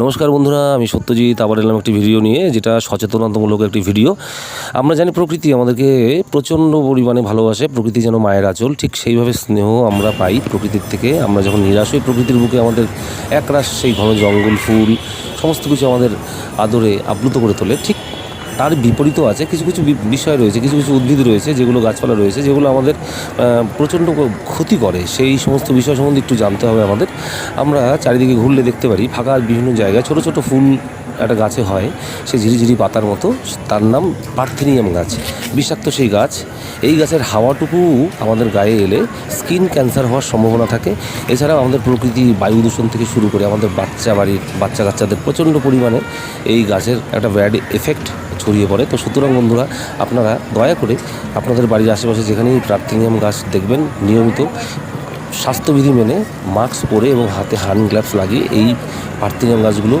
নমস্কার বন্ধুরা, আমি সত্যজিৎ, আবার এলাম একটি ভিডিও নিয়ে, যেটা সচেতনতামূলক একটি ভিডিও। আমরা জানি প্রকৃতি আমাদেরকে প্রচণ্ড পরিমাণে ভালোবাসে, প্রকৃতি যেন মায়ের আচল, ঠিক সেইভাবে স্নেহ আমরা পাই প্রকৃতির থেকে। আমরা যখন নিরাশ হই, প্রকৃতির বুকে আমাদের একরাশ সেই ঘন জঙ্গল, ফুল, সমস্ত কিছু আমাদের আদরে আপ্লুত করে তোলে, ঠিক তার বিপরীতও আছে, কিছু কিছু বিষয় রয়েছে, কিছু কিছু উদ্ভিদ রয়েছে, যেগুলো গাছপালা রয়েছে, যেগুলো আমাদের প্রচণ্ড ক্ষতি করে। সেই সমস্ত বিষয় সম্বন্ধে একটু জানতে হবে আমাদের। আমরা চারিদিকে ঘুরলে দেখতে পারি, ফাঁকা বিভিন্ন জায়গায় ছোট ছোট ফুল একটা গাছে হয় সে ঝিরিঝিরি পাতার মতো, তার নাম পার্থেনিয়াম গাছ। বিষাক্ত সেই গাছ। এই গাছের হাওয়াটুকু আমাদের গায়ে এলে স্কিন ক্যান্সার হওয়ার সম্ভাবনা থাকে। এছাড়াও আমাদের প্রকৃতি বায়ু দূষণ থেকে শুরু করে আমাদের বাচ্চা বাড়ির বাচ্চা কাচ্চাদের প্রচণ্ড পরিমাণে এই গাছের একটা ব্যাড এফেক্ট ছড়িয়ে পড়ে। তো সুতরাং বন্ধুরা, আপনারা দয়া করে আপনাদের বাড়ির আশেপাশে যেখানেই প্রার্থিনিয়াম গাছ দেখবেন, নিয়মিত স্বাস্থ্যবিধি মেনে মাস্ক পরে এবং হাতে হ্যান্ড গ্লাভস লাগিয়ে এই পার্থিনিয়াম গাছগুলো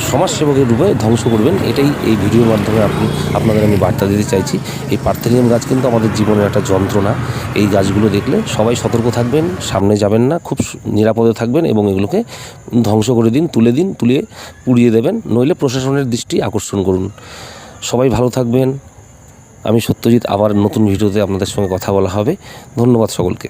সমাজসেবকের রূপে ধ্বংস করবেন, এটাই এই ভিডিওর মাধ্যমে আপনি, আপনাদের আমি বার্তা দিতে চাইছি। এই পার্থেনিয়াম গাছ কিন্তু আমাদের জীবনের একটা যন্ত্রণা। এই গাছগুলো দেখলে সবাই সতর্ক থাকবেন, সামনে যাবেন না, খুব নিরাপদে থাকবেন এবং এগুলোকে ধ্বংস করে দিন, তুলে দিন, তুলে পুড়িয়ে দেবেন, নইলে প্রশাসনের দৃষ্টি আকর্ষণ করুন। সবাই ভালো থাকবেন। আমি সত্যজিৎ, আবার নতুন ভিডিওতে আপনাদের সঙ্গে কথা বলা হবে। ধন্যবাদ সকলকে।